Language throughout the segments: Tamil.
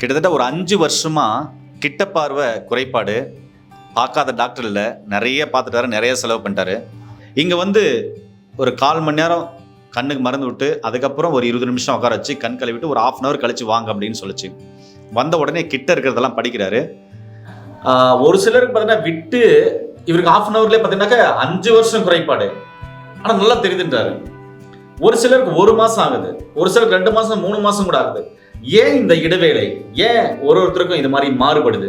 கிட்டத்தட்ட ஒரு அஞ்சு வருஷமா கிட்ட பார்வை குறைபாடு. பார்க்காத டாக்டர் இல்லை. நிறைய பார்த்துட்டாரு நிறைய செலவு பண்ணிட்டாரு. இங்கே வந்து ஒரு கால் மணி நேரம் கண்ணுக்கு மருந்து விட்டு அதுக்கப்புறம் ஒரு இருபது நிமிஷம் உட்கார வச்சு கண் கழுவிட்டு ஒரு ஆஃப் அன் ஹவர் கழிச்சு வாங்க அப்படின்னு சொல்லிச்சு. வந்த உடனே கிட்ட இருக்கிறதெல்லாம் படிக்கிறாரு. ஒரு சிலருக்கு பார்த்தீங்கன்னா விட்டு இவருக்கு ஆஃப் அன் ஹவர்லேயே பார்த்தீங்கன்னாக்கா அஞ்சு வருஷம் குறைபாடு. ஆனால் நல்லா தெரியுதுன்றாரு. ஒரு சிலருக்கு ஒரு மாதம் ஆகுது. ஒரு சிலருக்கு ரெண்டு மாதம் மூணு மாதம் கூட ஆகுது. ஏன் இந்த இடைவேளை? ஏன் ஒரு ஒருத்தருக்கும் இது மாதிரி மாறுபடுது?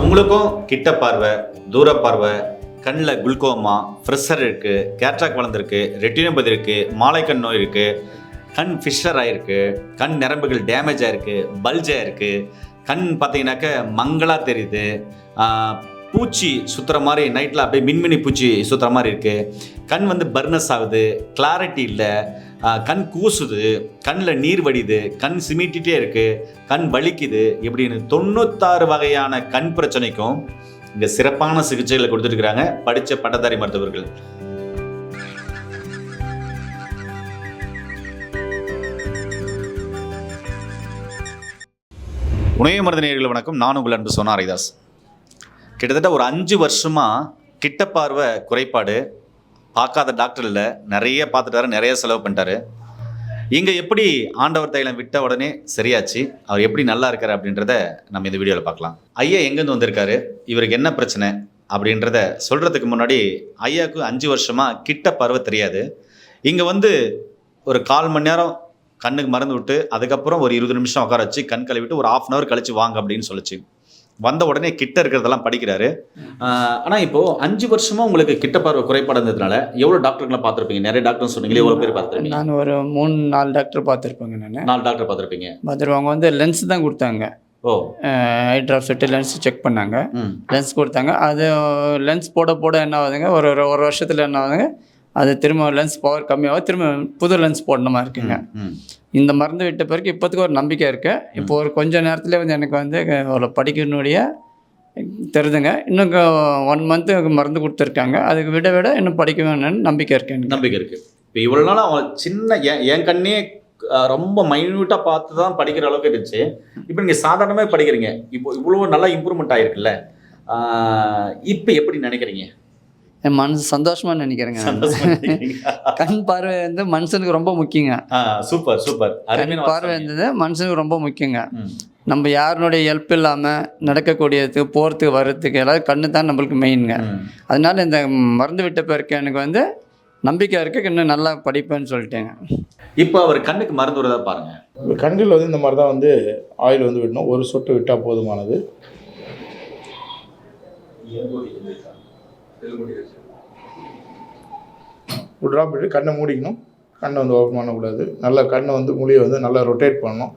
உங்களுக்கும் கிட்ட பார்வை தூர பார்வை கண்ணில் குல்கோமா ஃப்ரெஷர் இருக்கு கேட்ராக் வளர்ந்துருக்கு ரெட்டினோபதி இருக்கு மாலைக்கண் நோய் இருக்கு கண் ஃபிஷர் ஆயிருக்கு கண் நரம்புகள் டேமேஜ் ஆயிருக்கு பல்ஜ் ஆயிருக்கு கண் பார்த்தீங்கன்னாக்க மங்களா தெரியுது பூச்சி சுற்றுற மாதிரி நைட்டில் அப்படியே மின்மினி பூச்சி சுத்துற மாதிரி இருக்குது கண் வந்து பர்னஸ் ஆகுது கிளாரிட்டி இல்லை கண் கூசுது கண்ணில் நீர் வடிது கண் சிமிட்டிகிட்டே இருக்கு கண் வலிக்குது இப்படின்னு தொண்ணூத்தாறு வகையான கண் பிரச்சனைக்கும் இங்கே சிறப்பான சிகிச்சைகளை கொடுத்துருக்குறாங்க படித்த பட்டதாரி மருத்துவர்கள். உணவு மருந்து நேயர்கள் வணக்கம். நான் உங்கள் அன்பு சோனா ஹரிதாஸ். கிட்டத்தட்ட ஒரு அஞ்சு வருஷமா கிட்ட பார்வை குறைபாடு பார்க்காத டாக்டர் இல்லை. நிறைய பார்த்துட்டாரு நிறைய செலவு பண்ணிட்டாரு. இங்கே எப்படி ஆண்டவர் தைலம் விட்ட உடனே சரியாச்சு அவர் எப்படி நல்லா இருக்காரு அப்படின்றத நம்ம இந்த வீடியோவில் பார்க்கலாம். ஐயா எங்கேருந்து வந்திருக்காரு? இவருக்கு என்ன பிரச்சனை? அப்படின்றத சொல்கிறதுக்கு முன்னாடி ஐயாவுக்கு அஞ்சு வருஷமாக கிட்ட பருவம் தெரியாது. இங்கே வந்து ஒரு கால் மணி நேரம் கண்ணுக்கு மருந்து விட்டு அதுக்கப்புறம் ஒரு இருபது நிமிஷம் உட்கார வச்சு கண் கழுவிட்டு ஒரு ஆஃப் அன் ஹவர் கழிச்சு வாங்க அப்படின்னு சொல்லிச்சு. வந்த உடனே கிட்ட இருக்கிறதெல்லாம் படிக்கிறாரு. ஆனால் இப்போ அஞ்சு வருஷமா உங்களுக்கு கிட்ட பார்வை குறைபாடு இருந்ததுனால எவ்வளோ டாக்டர்களை பார்த்துருப்பீங்க? நிறைய டாக்டர் சொன்னீங்களே எவ்வளோ பேர் பார்த்துருப்பீங்க? நான் ஒரு மூணு நாலு டாக்டர் பார்த்துருப்பேங்க நான். நாலு டாக்டர் பார்த்துருப்பீங்க. பார்த்துட்டு அவங்க வந்து லென்ஸ் தான் கொடுத்தாங்க. ஓ. Eye drop set lens check பண்ணாங்க. லென்ஸ் கொடுத்தாங்க. அது லென்ஸ் போட போட என்ன ஆகுதுங்க? ஒரு ஒரு- ஒரு வருஷத்தில் என்ன ஆகுதுங்க? அது திரும்ப லென்ஸ் பவர் கம்மியாகும் திரும்ப புது லென்ஸ் போடணுமா மாதிரி இருக்குங்க இந்த மருந்து விட்ட பிறகு இப்போத்துக்கு ஒரு நம்பிக்கை இருக்கு. இப்போ ஒரு கொஞ்ச நேரத்துல வந்து எனக்கு வந்து ஒரு படிக்கணுடைய தெரிதுங்க. இன்னும் ஒன் மந்த்து மருந்து கொடுத்துருக்காங்க. அதுக்கு விட விட இன்னும் படிக்க வேணும்னு நம்பிக்கை இருக்கு எனக்கு. நம்பிக்கை இருக்கு. இப்போ இவ்வளோ நாள் அவன் சின்ன என் என் கண்ணே ரொம்ப மைன்யூட்டாக பார்த்து தான் படிக்கிற அளவுக்கு இருந்துச்சு. இப்போ நீங்கள் சாதாரணமாக படிக்கிறீங்க. இப்போ இவ்வளோ நல்லா இம்ப்ரூவ்மெண்ட் ஆயிருக்குல்ல. இப்போ எப்படி நினைக்கிறீங்க? என் மனசு சந்தோஷமா நினைக்கிறேங்க? கண் பார்வை வந்து மனுஷனுக்கு ரொம்ப முக்கியங்க. Super super. கண் பார்வை. இருந்தது மனுஷனுக்கு ரொம்ப முக்கியங்க. நம்ம யாருனுடைய ஹெல்ப் இல்லாமல் நடக்கக்கூடியது போகிறதுக்கு வர்றதுக்கு எல்லாம் கண்ணு தான் நம்மளுக்கு மெயினுங்க. அதனால இந்த மருந்து விட்ட பிறகு எனக்கு வந்து நம்பிக்கை இருக்கு இன்னும் நல்லா படிப்பேன்னு சொல்லிட்டேங்க. இப்போ அவர் கண்ணுக்கு மருந்து விடுறதா பாருங்க. கண்கள் வந்து இந்த மாதிரி தான் வந்து ஆயில் வந்து விடணும். ஒரு சொட்டு விட்டால் போதுமானது. ட்ராப் விட்டு கண்ணை மூடிக்கணும். கண்ணை வந்து ஓப்பன் பண்ணக்கூடாது. நல்லா கண்ணை வந்து மொழியை வந்து நல்லா ரொட்டேட் பண்ணணும்.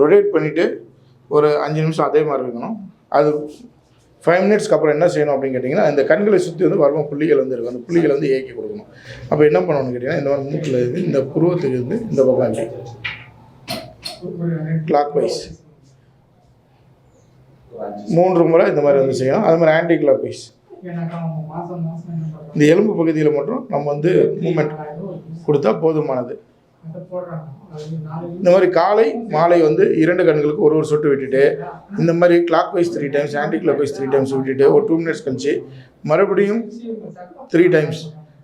ரொட்டேட் பண்ணிவிட்டு ஒரு அஞ்சு நிமிஷம் அதே மாதிரி இருக்கணும். அது ஃபைவ் மினிட்ஸ்க்கு அப்புறம் என்ன செய்யணும் அப்படின்னு கேட்டிங்கன்னா இந்த கண்களை சுற்றி வந்து வர்ம புள்ளிகள் வந்து இருக்கும். அந்த புள்ளிகளை வந்து ஏக்கி கொடுக்கணும். அப்போ என்ன பண்ணணும்னு கேட்டிங்கன்னா இந்த மாதிரி மூக்கில் இருந்து இந்த புருவத்துக்கு இருந்து இந்த பக்கம் இப்படி கிளாக் வைஸ் மூன்று முறை இந்த மாதிரி வந்து செய்யணும். அது மாதிரி ஆன்டி கிளாக் வைஸ் இந்த எலும்பு பகுதியில் மட்டும் நம்ம வந்து மூமெண்ட் கொடுத்தா போதுமானது. இந்த மாதிரி காலை மாலை வந்து இரண்டு கண்களுக்கு ஒரு ஒரு சொட்டு விட்டுட்டு இந்த மாதிரி clockwise three times anticlockwise three times விட்டுட்டு ஒரு டூ மினிட்ஸ் கழிச்சு மறுபடியும் three times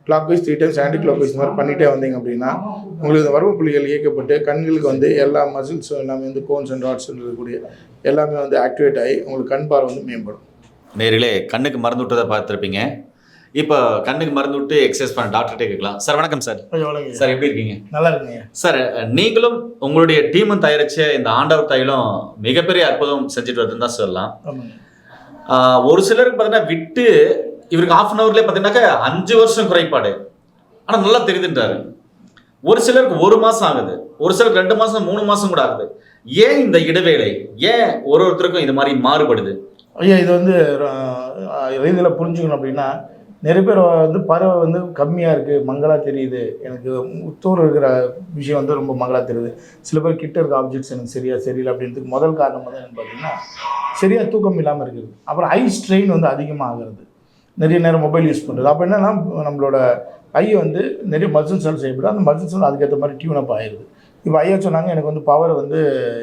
clockwise three times anticlockwise மாதிரி பண்ணிகிட்டே வந்தீங்க அப்படின்னா உங்களுக்கு இந்த வரவு புள்ளிகள் இயக்கப்பட்டு கண்களுக்கு வந்து எல்லா மசில்ஸும் எல்லாமே வந்து கோன்ஸ் அண்ட் ராட்ஸ் இருக்கக்கூடிய எல்லாமே வந்து ஆக்டிவேட் ஆகி உங்களுக்கு கண் பார்வை வந்து மேம்படும். நேரிலே கண்ணுக்கு மருந்து விட்டதை பார்த்துருப்பீங்க. இப்போ கண்ணுக்கு மருந்து விட்டு எக்ஸசைஸ் பண்ண டாக்டர்கிட்ட கேட்கலாம். சார் வணக்கம் சார். சார் எப்படி இருக்கீங்க? நல்லா இருக்குங்க. சார் நீங்களும் உங்களுடைய டீமும் தயாரிச்ச இந்த ஆண்டவர் தைலம் மிகப்பெரிய அற்புதம் செஞ்சுட்டு வருதுன்னு தான் சொல்லலாம். ஒரு சிலருக்கு பார்த்தீங்கன்னா விட்டு இவருக்கு ஆஃப் அன் ஹவர்லேயே பார்த்தீங்கன்னாக்கா அஞ்சு வருஷம் குறைபாடு. ஆனால் நல்லா தெரியுதுன்றாரு. ஒரு சிலருக்கு ஒரு மாதம் ஆகுது. ஒரு சிலருக்கு ரெண்டு மாதம் மூணு மாதம் கூட ஆகுது. ஏன் இந்த இடைவேளை? ஏன் ஒரு ஒருத்தருக்கும் இது மாதிரி மாறுபடுது? ஐயா இது வந்து இதில் புரிஞ்சுக்கணும் அப்படின்னா நிறைய பேர் வந்து பறவை வந்து கம்மியாக இருக்குது மங்களாக தெரியுது. எனக்கு உத்தூர் இருக்கிற விஷயம் வந்து ரொம்ப மங்களாக தெரியுது. சில பேர் கிட்ட இருக்க ஆப்ஜெக்ட்ஸ் எனக்கு சரியாக சரியில்லை அப்படின்றதுக்கு முதல் காரணம் வந்து என்னன்னு பார்த்தீங்கன்னா சரியாக தூக்கம் இல்லாமல் இருக்குது. அப்புறம் ஐ ஸ்ட்ரெயின் வந்து அதிகமாக ஆகிறது நிறைய நேரம் மொபைல் யூஸ் பண்ணுறது அப்போ என்னென்னா நம்மளோட ஐ வந்து நிறைய மசில் செல் செய்யப்படும். அந்த மசில் செல் அதுக்கேற்ற மாதிரி டியூன் அப் ஆயிடுது இப்போ ஐயா சொன்னாங்க எனக்கு வந்து பவர் வந்து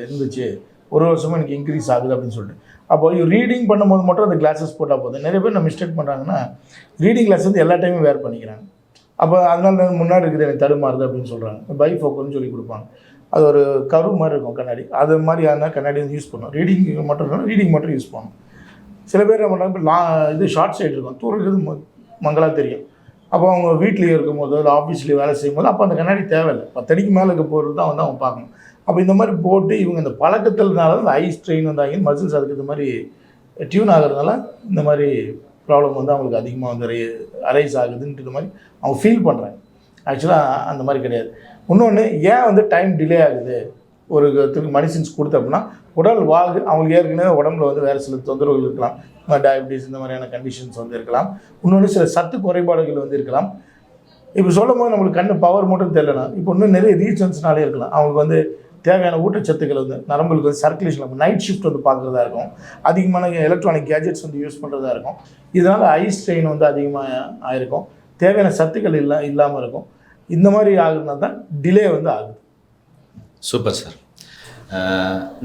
இருந்துச்சு. ஒரு வருஷமும் எனக்கு இன்க்ரீஸ் ஆகுது அப்படின்னு சொல்லிட்டு. அப்போ ரீடிங் பண்ணும்போது மட்டும் அந்த கிளாஸஸ் போட்டால் போதும். நிறைய பேர் நான் மிஸ்டேக் பண்ணுறாங்கன்னா ரீடிங் கிளாஸ் வந்து எல்லா டைமும் வேர் பண்ணிக்கிறாங்க. அப்போ அதனால முன்னாடி இருக்குது எனக்கு தடுமாறுது அப்படின்னு சொல்கிறாங்க பை ஃபோக்கல்னு சொல்லி கொடுப்பாங்க. அது ஒரு கரு மாதிரி இருக்கும் கண்ணாடி. அது மாதிரி ஆனால் கண்ணாடி வந்து யூஸ் பண்ணணும் ரீடிங் மட்டும் இருக்கணும் ரீடிங் மட்டும் யூஸ் பண்ணணும் சில பேர் என்ன பண்ணுறாங்க இப்போ லா இது ஷார்ட் சைட் இருக்கும். தூரம் மங்களாக ம- தெரியும். அப்போ அவங்க வீட்லேயே இருக்கும்போது இல்லை ஆஃபீஸ்லேயே வேலை செய்யும்போது அப்போ அந்த கண்ணாடி தேவையில்லை. பத்தடிக்கு மேலே இருக்க போகிறது தான் வந்து அவங்க பார்க்கணும். அப்போ இந்த மாதிரி போட்டு இவங்க இந்த பழக்கத்தினால இந்த ஐ ஸ்ட்ரெயின் வந்தாங்க மசில்ஸ் அதுக்கு இந்த மாதிரி டியூன் ஆகிறதுனால இந்த மாதிரி ப்ராப்ளம் வந்து அவங்களுக்கு அதிகமாக வந்து அரைஸ் ஆகுதுன்ற மாதிரி அவங்க ஃபீல் பண்ணுறாங்க ஆக்சுவலாக அந்த மாதிரி கிடையாது. இன்னொன்று ஏன் வந்து டைம் டிலே ஆகுது? ஒரு திரும்ப மெடிசின்ஸ் கொடுத்த அப்படின்னா உடல் வாகு அவங்களுக்கு ஏற்கனவே உடம்புல வந்து வேறு சில தொந்தரவுகள் இருக்கலாம். டயபிட்டிஸ் இந்த மாதிரியான கண்டிஷன்ஸ் வந்து இருக்கலாம். இன்னொன்று சில சத்து குறைபாடுகள் வந்து இருக்கலாம். இப்போ சொல்லும் போது நம்மளுக்கு கண்ணு பவர் மட்டும் தெரியலனா இப்போ இன்னும் நிறைய ரீசன்ஸ்னாலே இருக்கலாம். அவங்களுக்கு வந்து தேவையான ஊட்டச்சத்துக்கள் வந்து நரம்புகளுக்கு வந்து சர்க்குலேஷன் நைட் ஷிஃப்ட் வந்து பார்க்குறதா இருக்கும். அதிகமான எலக்ட்ரானிக் கேஜெட்ஸ் வந்து யூஸ் பண்ணுறதா இருக்கும். இதனால் ஐ ஸ்ட்ரெயின் வந்து அதிகமாக ஆயிருக்கும். தேவையான சத்துக்கள் இல்லை இல்லாமல் இருக்கும். இந்த மாதிரி ஆகுனா தான் டிலே வந்து ஆகுது. சூப்பர் சார்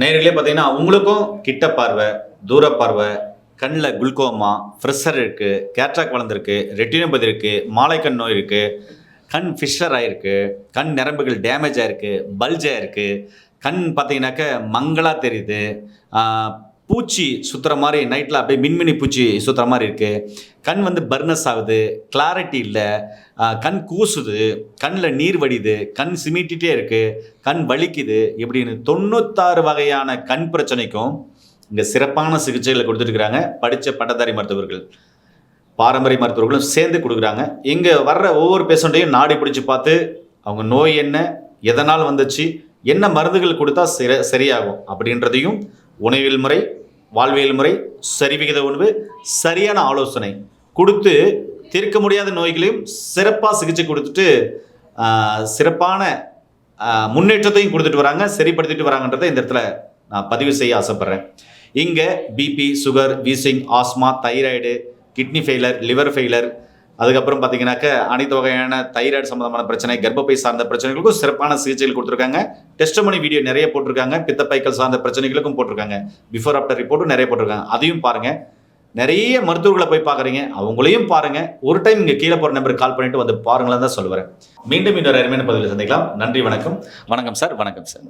நேரிலே பார்த்தீங்கன்னா உங்களுக்கும் கிட்ட பார்வை தூர பார்வை கண்ணில் குல்கோமா ஃப்ரெஷர் இருக்குது கேட்ராக் வளர்ந்துருக்கு ரெட்டினோபதி இருக்குது மாலைக்கண் நோய் இருக்குது கண் ஃபிஷர் ஆயிருக்கு கண் நரம்புகள் டேமேஜ் ஆயிருக்கு பல்ஜ் ஆயிருக்கு. கண் பார்த்தீங்கன்னாக்க மங்கலாக தெரியுது. பூச்சி சுற்றுற மாதிரி நைட்டில் அப்படியே மின்மினி பூச்சி சுற்றுற மாதிரி இருக்குது கண் வந்து பர்னஸ் ஆகுது கிளாரிட்டி இல்லை. கண் கூசுது கண்ணில் நீர் வடியுது கண் சிமிட்டிகிட்டே இருக்குது கண் வலிக்குது இப்படின்னு தொண்ணூத்தாறு வகையான கண் பிரச்சனைக்கும் இங்கே சிறப்பான சிகிச்சைகளை கொடுத்துருக்குறாங்க படித்த பட்டதாரி மருத்துவர்கள். பாரம்பரிய மருத்துவர்களும் சேர்ந்து கொடுக்குறாங்க. இங்கே வர்ற ஒவ்வொரு பேஷண்ட்டையும் நாடி பிடிச்சி பார்த்து அவங்க நோய் என்ன எதனால் வந்துச்சு என்ன மருந்துகள் கொடுத்தா சிற சரியாகும் அப்படின்றதையும் உணவியல் முறை வாழ்வியல் முறை சரிவிகித உணவு சரியான ஆலோசனை கொடுத்து தீர்க்க முடியாத நோய்களையும் சிறப்பாக சிகிச்சை கொடுத்துட்டு சிறப்பான முன்னேற்றத்தையும் கொடுத்துட்டு வராங்க சரிப்படுத்திட்டு வராங்கன்றதை இந்த இடத்துல நான் பதிவு செய்ய ஆசைப்பட்றேன். இங்கே BP sugar wheezing asthma thyroid kidney failure liver failure அதுக்கப்புறம் பார்த்தீங்கன்னாக்க அனைத்து வகையான தைராய்டு சம்மந்தமான பிரச்சனை கர்ப்பப்பை சார்ந்த பிரச்சனைகளுக்கும் சிறப்பான சிகிச்சைகள் கொடுத்துருக்காங்க. டெஸ்டமனி வீடியோ நிறைய போட்டிருக்காங்க. பித்தப்பைக்கள் சார்ந்த பிரச்சனைகளுக்கும் போட்டிருக்காங்க. பிஃபோர் ஆஃப்டர் ரிப்போர்ட்டும் நிறைய போட்டிருக்காங்க. அதையும் பாருங்க. நிறைய மருத்துவர்களை போய் பார்க்குறீங்க. அவங்களையும் பாருங்கள் ஒரு டைம் இங்கே கீழே போகிற நம்பருக்கு கால் பண்ணிட்டு வந்து பாருங்களேன் தான் சொல்லுவேன். மீண்டும் இன்னொரு அருமையான பதிவில் சந்திக்கலாம். நன்றி வணக்கம். வணக்கம் சார் வணக்கம் சார்.